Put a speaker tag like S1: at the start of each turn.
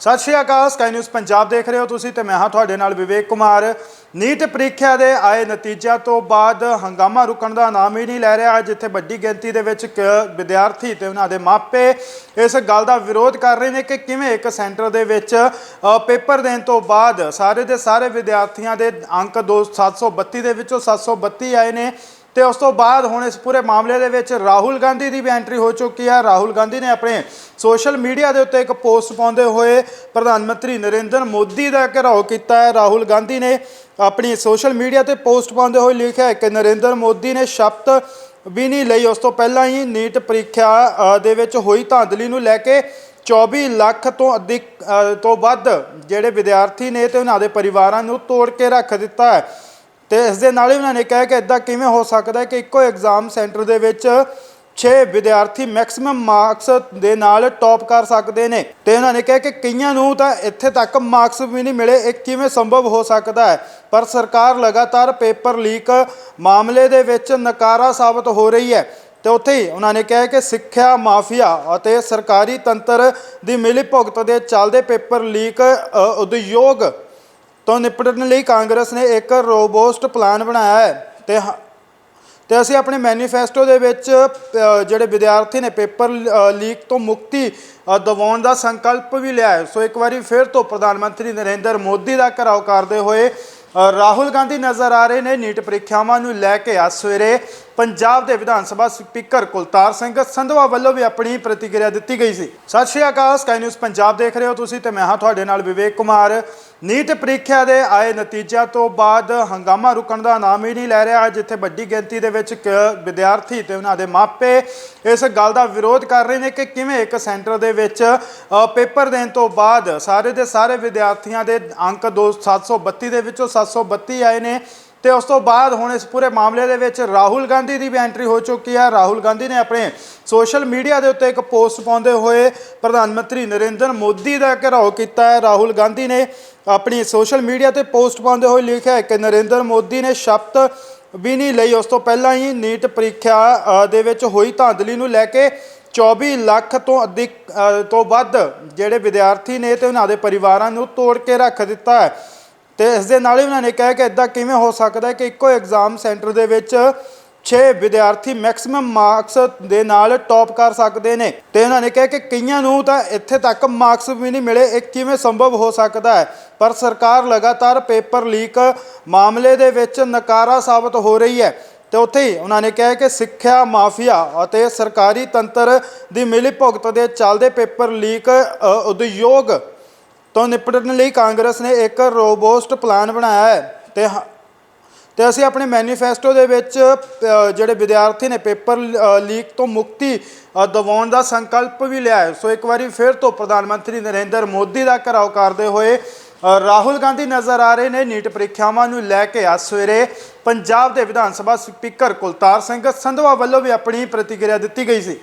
S1: ਸਤਿ ਸ਼੍ਰੀ ਅਕਾਲ ਸਕਾਈ ਨਿਊਜ਼ ਪੰਜਾਬ ਦੇਖ ਰਹੇ ਹੋ ਤੁਸੀਂ ਤੇ ਮੈਂ ਹਾਂ ਤੁਹਾਡੇ ਨਾਲ ਵਿਵੇਕ ਕੁਮਾਰ। ਨੀਟ ਪ੍ਰੀਖਿਆ ਦੇ ਆਏ ਨਤੀਜਿਆਂ ਤੋਂ ਬਾਅਦ ਹੰਗਾਮਾ ਰੁਕਣ ਦਾ ਨਾਮ ਹੀ ਨਹੀਂ ਲੈ ਰਿਹਾ, ਜਿੱਥੇ ਵੱਡੀ ਗਿਣਤੀ ਦੇ ਵਿੱਚ ਕ- ਵਿਦਿਆਰਥੀ ਤੇ ਉਹਨਾਂ ਦੇ ਮਾਪੇ ਇਸ ਗੱਲ ਦਾ ਵਿਰੋਧ ਕਰ ਰਹੇ ਨੇ ਕਿ ਕਿਵੇਂ ਇੱਕ ਸੈਂਟਰ ਦੇ ਵਿੱਚ ਪੇਪਰ ਦੇਣ ਤੋਂ ਬਾਅਦ ਸਾਰੇ ਦੇ ਸਾਰੇ ਵਿਦਿਆਰਥੀਆਂ ਦੇ ਅੰਕ ਦੋ 732 ਦੇ ਵਿੱਚੋਂ 732 ਆਏ ਨੇ। ਤੇ ਉਸ ਤੋਂ ਬਾਅਦ ਹੁਣ ਇਸ ਪੂਰੇ ਮਾਮਲੇ ਦੇ ਵਿੱਚ ਰਾਹੁਲ ਗਾਂਧੀ ਦੀ ਵੀ ਐਂਟਰੀ ਹੋ ਚੁੱਕੀ ਹੈ। ਰਾਹੁਲ ਗਾਂਧੀ ਨੇ ਆਪਣੇ ਸੋਸ਼ਲ ਮੀਡੀਆ ਦੇ ਉੱਤੇ ਇੱਕ ਪੋਸਟ ਪਾਉਂਦੇ ਹੋਏ ਪ੍ਰਧਾਨ ਮੰਤਰੀ ਨਰਿੰਦਰ ਮੋਦੀ ਦਾ ਘਿਰਾਓ ਕੀਤਾ ਹੈ। ਰਾਹੁਲ ਗਾਂਧੀ ਨੇ ਆਪਣੀ ਸੋਸ਼ਲ ਮੀਡੀਆ ਤੇ ਪੋਸਟ ਪਾਉਂਦੇ ਹੋਏ ਲਿਖਿਆ ਕਿ ਨਰਿੰਦਰ ਮੋਦੀ ਨੇ ਸ਼ਬਦ ਵੀ ਨਹੀਂ ਲਈ। ਉਸ ਤੋਂ ਪਹਿਲਾਂ ਹੀ ਨੀਟ ਪ੍ਰੀਖਿਆ ਦੇ ਵਿੱਚ ਹੋਈ ਧਾਂਦਲੀ ਨੂੰ ਲੈ ਕੇ 24 ਲੱਖ ਤੋਂ ਅਧਿਕ ਤੋਂ ਵੱਧ ਜਿਹੜੇ ਵਿਦਿਆਰਥੀ ਨੇ ਤੇ ਉਹਨਾਂ ਦੇ ਪਰਿਵਾਰਾਂ ਨੂੰ ਤੋੜ ਕੇ ਰੱਖ ਦਿੱਤਾ ਹੈ। ਤੇ ਇਸ ਦੇ ਨਾਲ ਹੀ ਉਹਨਾਂ ਨੇ ਕਿਹਾ ਕਿ ਇਦਾਂ ਕਿਵੇਂ ਹੋ ਸਕਦਾ ਹੈ ਕਿ ਇੱਕੋ ਐਗਜ਼ਾਮ ਸੈਂਟਰ ਦੇ ਵਿੱਚ 6 ਵਿਦਿਆਰਥੀ ਮੈਕਸਿਮਮ ਮਾਰਕਸ ਦੇ ਨਾਲ ਟੌਪ ਕਰ ਸਕਦੇ ਨੇ। ਤੇ ਉਹਨਾਂ ਨੇ ਕਿਹਾ ਕਿ ਕਈਆਂ ਨੂੰ ਤਾਂ ਇੱਥੇ ਤੱਕ ਮਾਰਕਸ ਵੀ ਨਹੀਂ ਮਿਲੇ, ਇਹ ਕਿਵੇਂ ਸੰਭਵ ਹੋ ਸਕਦਾ ਹੈ? ਪਰ ਸਰਕਾਰ ਲਗਾਤਾਰ ਪੇਪਰ ਲੀਕ ਮਾਮਲੇ ਦੇ ਵਿੱਚ ਨਕਾਰਾ ਸਾਬਤ ਹੋ ਰਹੀ ਹੈ। ਤੇ ਉੱਥੇ ਹੀ ਉਹਨਾਂ ਨੇ ਕਿਹਾ ਕਿ ਸਿੱਖਿਆ ਮਾਫੀਆ ਅਤੇ ਸਰਕਾਰੀ ਤੰਤਰ ਦੀ ਮਿਲੀ ਭੁਗਤ ਦੇ ਚੱਲਦੇ ਪੇਪਰ ਲੀਕ ਉਦਯੋਗ ਤੋਂ ਨਿਪਟਣ ਲਈ ਕਾਂਗਰਸ ਨੇ ਇੱਕ ਰੋਬੋਸਟ ਪਲਾਨ ਬਣਾਇਆ ਹੈ ਤੇ ਹ- ਤੇ ਅਸੀਂ ਆਪਣੇ ਮੈਨੀਫੈਸਟੋ ਦੇ ਵਿੱਚ ਜਿਹੜੇ ਵਿਦਿਆਰਥੀ ਨੇ ਪੇਪਰ ਅ, ਲੀਕ ਤੋਂ ਮੁਕਤੀ ਅ, ਦਿਵਾਉਣ ਦਾ ਸੰਕਲਪ ਵੀ ਲਿਆ ਹੈ। ਸੋ ਇੱਕ ਵਾਰੀ ਫਿਰ ਤੋਂ ਪ੍ਰਧਾਨ ਮੰਤਰੀ ਨਰਿੰਦਰ ਮੋਦੀ ਦਾ ਘਰਾਓ ਕਰਦੇ ਹੋਏ ਰਾਹੁਲ ਗਾਂਧੀ ਨਜ਼ਰ ਆ ਰਹੇ ਨੇ ਨੀਟ ਪ੍ਰੀਖਿਆਵਾਂ ਨੂੰ ਲੈ ਕੇ ਅੱਜ ਸਵੇਰੇ ਪੰਜਾਬ ਦੇ ਵਿਧਾਨ ਸਭਾ ਸਪੀਕਰ ਕੁਲਤਾਰ ਸਿੰਘ ਸੰਧਵਾ ਵੱਲੋਂ ਵੀ ਆਪਣੀ ਪ੍ਰਤੀਕਿਰਿਆ ਦਿੱਤੀ ਗਈ ਸੀ। ਸਤਿ ਸ਼੍ਰੀ ਅਕਾਲ ਸਕਾਈ ਨਿਊਜ਼ ਪੰਜਾਬ ਦੇਖ ਰਹੇ ਹੋ ਤੁਸੀਂ ਤੇ ਮੈਂ ਹਾਂ ਤੁਹਾਡੇ ਨਾਲ ਵਿਵੇਕ ਕੁਮਾਰ। ਨੀਟ ਪ੍ਰੀਖਿਆ ਦੇ ਆਏ ਨਤੀਜਿਆਂ ਤੋਂ ਬਾਅਦ ਹੰਗਾਮਾ ਰੁਕਣ ਦਾ ਨਾਮ ਹੀ ਨਹੀਂ ਲੈ ਰਿਹਾ, ਜਿੱਥੇ ਵੱਡੀ ਗਿਣਤੀ ਦੇ ਵਿੱਚ ਕ- ਵਿਦਿਆਰਥੀ ਤੇ ਉਹਨਾਂ ਦੇ ਮਾਪੇ ਇਸ ਗੱਲ ਦਾ ਵਿਰੋਧ ਕਰ ਰਹੇ ਨੇ ਕਿ ਕਿਵੇਂ ਇੱਕ ਸੈਂਟਰ ਦੇ ਵਿੱਚ ਪੇਪਰ ਦੇਣ ਤੋਂ ਬਾਅਦ ਸਾਰੇ ਦੇ ਸਾਰੇ ਵਿਦਿਆਰਥੀਆਂ ਦੇ ਅੰਕ ਦੋ 732 ਦੇ ਵਿੱਚੋਂ 732 ਆਏ ਨੇ। ਤੇ ਉਸ ਤੋਂ ਬਾਅਦ ਹੁਣ ਇਸ ਪੂਰੇ ਮਾਮਲੇ ਦੇ ਵਿੱਚ ਰਾਹੁਲ ਗਾਂਧੀ ਦੀ ਵੀ ਐਂਟਰੀ ਹੋ ਚੁੱਕੀ ਹੈ ਰਾਹੁਲ ਗਾਂਧੀ ਨੇ ਆਪਣੇ ਸੋਸ਼ਲ ਮੀਡੀਆ ਦੇ ਉੱਤੇ ਇੱਕ ਪੋਸਟ ਪਾਉਂਦੇ ਹੋਏ ਪ੍ਰਧਾਨ ਮੰਤਰੀ ਨਰਿੰਦਰ ਮੋਦੀ ਦਾ ਘਿਰਾਓ ਕੀਤਾ ਹੈ। ਰਾਹੁਲ ਗਾਂਧੀ ਨੇ ਆਪਣੀ ਸੋਸ਼ਲ ਮੀਡੀਆ ਤੇ ਪੋਸਟ ਪਾਉਂਦੇ ਹੋਏ ਲਿਖਿਆ ਕਿ ਨਰਿੰਦਰ ਮੋਦੀ ਨੇ ਸ਼ਬਦ ਵੀ ਨਹੀਂ ਲਈ। ਉਸ ਤੋਂ ਪਹਿਲਾਂ ਹੀ ਨੀਟ ਪ੍ਰੀਖਿਆ ਦੇ ਵਿੱਚ ਹੋਈ ਧਾਂਦਲੀ ਨੂੰ ਲੈ ਕੇ 24 ਲੱਖ ਤੋਂ ਅਧਿਕ ਤੋਂ ਵੱਧ ਜਿਹੜੇ ਵਿਦਿਆਰਥੀ ਨੇ ਤੇ ਉਹਨਾਂ ਦੇ ਪਰਿਵਾਰਾਂ ਨੂੰ ਤੋੜ ਕੇ ਰੱਖ ਦਿੱਤਾ ਹੈ। ਤੇ ਇਸ ਦੇ ਨਾਲ ਹੀ ਉਹਨਾਂ ਨੇ ਕਿਹਾ ਕਿ ਇਦਾਂ ਕਿਵੇਂ ਹੋ ਸਕਦਾ ਹੈ ਕਿ ਇੱਕੋ ਐਗਜ਼ਾਮ ਸੈਂਟਰ ਦੇ ਵਿੱਚ 6 ਵਿਦਿਆਰਥੀ ਮੈਕਸਿਮਮ ਮਾਰਕਸ ਦੇ ਨਾਲ ਟੌਪ ਕਰ ਸਕਦੇ ਨੇ। ਤੇ ਉਹਨਾਂ ਨੇ ਕਿਹਾ ਕਿ ਕਈਆਂ ਨੂੰ ਤਾਂ ਇੱਥੇ ਤੱਕ ਮਾਰਕਸ ਵੀ ਨਹੀਂ ਮਿਲੇ, ਇਹ ਕਿਵੇਂ ਸੰਭਵ ਹੋ ਸਕਦਾ ਹੈ? ਪਰ ਸਰਕਾਰ ਲਗਾਤਾਰ ਪੇਪਰ ਲੀਕ ਮਾਮਲੇ ਦੇ ਵਿੱਚ ਨਕਾਰਾ ਸਾਬਤ ਹੋ ਰਹੀ ਹੈ। ਤੇ ਉੱਥੇ ਹੀ ਉਹਨਾਂ ਨੇ ਕਿਹਾ ਕਿ ਸਿੱਖਿਆ ਮਾਫੀਆ ਅਤੇ ਸਰਕਾਰੀ ਤੰਤਰ ਦੀ ਮਿਲੀ ਭੁਗਤ ਦੇ ਚੱਲਦੇ ਪੇਪਰ ਲੀਕ ਉਦਯੋਗ ਤੋਂ ਨਿਪਟਣ ਲਈ ਕਾਂਗਰਸ ਨੇ ਇੱਕ ਰੋਬੋਸਟ ਪਲਾਨ ਬਣਾਇਆ ਹੈ ਤੇ ਹ- ਤੇ ਅਸੀਂ ਆਪਣੇ ਮੈਨੀਫੈਸਟੋ ਦੇ ਵਿੱਚ ਜਿਹੜੇ ਵਿਦਿਆਰਥੀ ਨੇ ਪੇਪਰ ਅ, ਲੀਕ ਤੋਂ ਮੁਕਤੀ ਅ, ਦਿਵਾਉਣ ਦਾ ਸੰਕਲਪ ਵੀ ਲਿਆ ਹੈ। ਸੋ ਇੱਕ ਵਾਰੀ ਫਿਰ ਤੋਂ ਪ੍ਰਧਾਨ ਮੰਤਰੀ ਨਰਿੰਦਰ ਮੋਦੀ ਦਾ ਘਰਾਓ ਕਰਦੇ ਹੋਏ ਰਾਹੁਲ ਗਾਂਧੀ ਨਜ਼ਰ ਆ ਰਹੇ ਨੇ ਨੀਟ ਪ੍ਰੀਖਿਆਵਾਂ ਨੂੰ ਲੈ ਕੇ ਅੱਜ ਸਵੇਰੇ ਪੰਜਾਬ ਦੇ ਵਿਧਾਨ ਸਭਾ ਸਪੀਕਰ ਕੁਲਤਾਰ ਸਿੰਘ ਸੰਧਵਾ ਵੱਲੋਂ ਵੀ ਆਪਣੀ ਪ੍ਰਤੀਕਿਰਿਆ ਦਿੱਤੀ ਗਈ ਸੀ।